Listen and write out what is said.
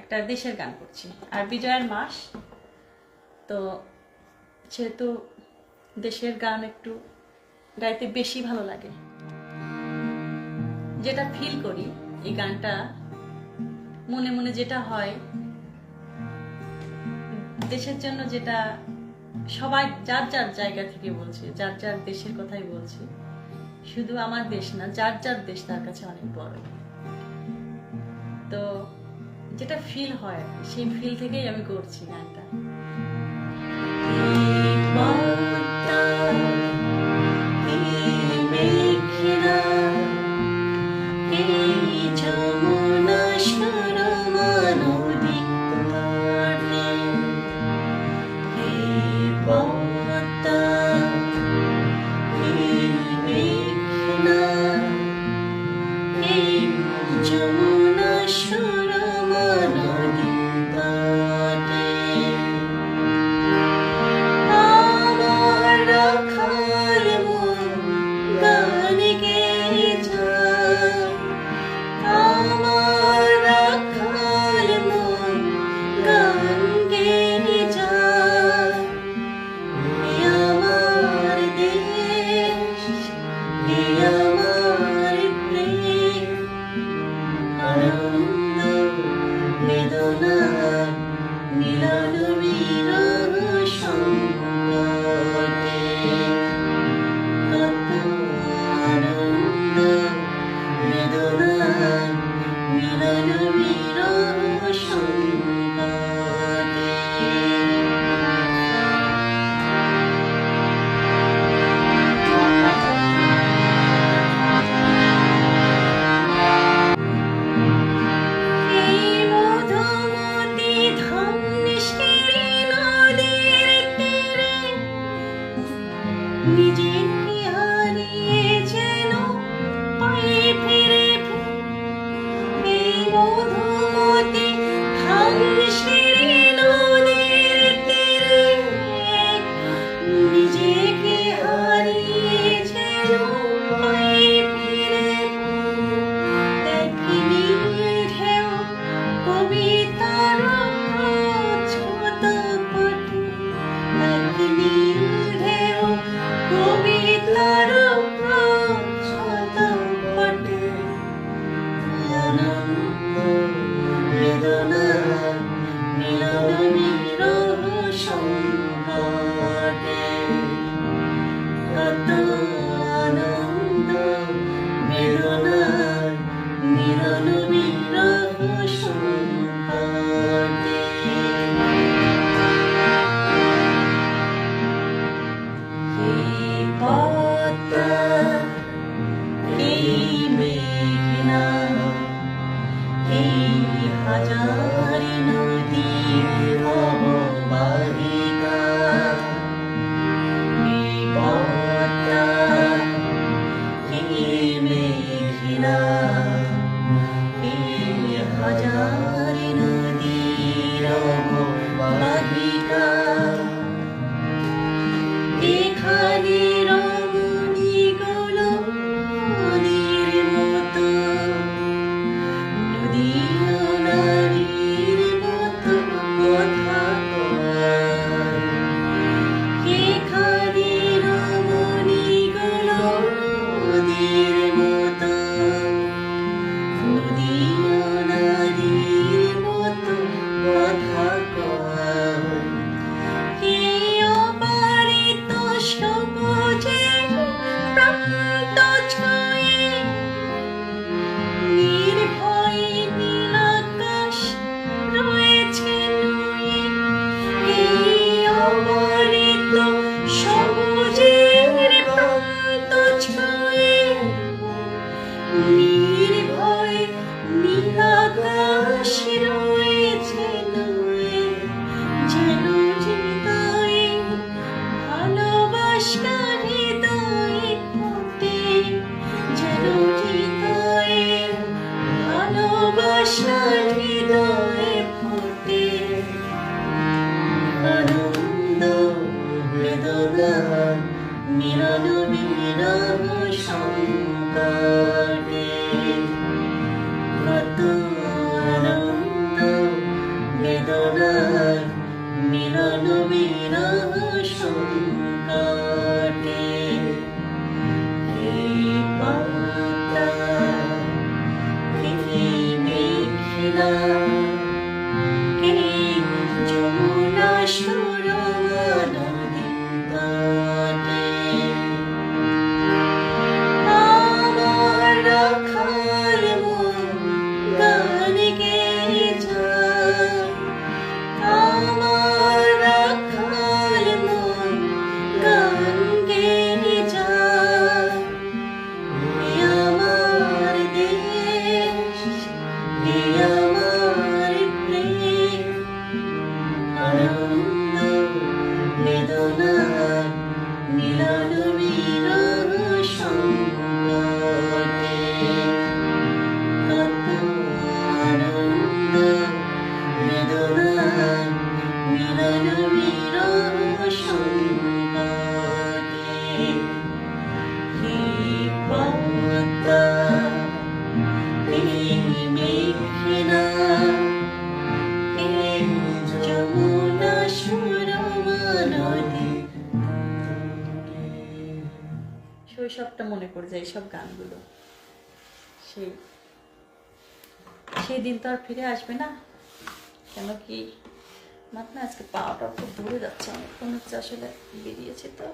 একটা দেশের গান করছি। আর বিজয়ের মাস, তো সেহেতু দেশের গান একটু গাইতে বেশি ভালো লাগে, যেটা ফিল করি, এই গানটা মনে মনে যেটা হয়, দেশের জন্য যেটা সবাই যার যার জায়গা থেকে বলছে, যার যার দেশের কথাই বলছে, শুধু আমার দেশ না, যার যার দেশ তার কাছে অনেক বড়। তো যেটা ফিল হয় সেই ফিল থেকেই আমি করছি গানটা। এই আনন্দ বেদনা মিলন বিরহ সংকটে। কত আনন্দ বেদনা মিলন বিরহ সংকটে। এই পাতা পৃথিবী খিলা শৈশবটা মনে পড়ে যায়, এইসব গানগুলো। সেই সেই দিন তো আর ফিরে আসবে না। কেন কি? না, আজকে পাওয়াটা খুব দূরে যাচ্ছে, অনেকক্ষণ হচ্ছে আসলে বেরিয়েছে তো।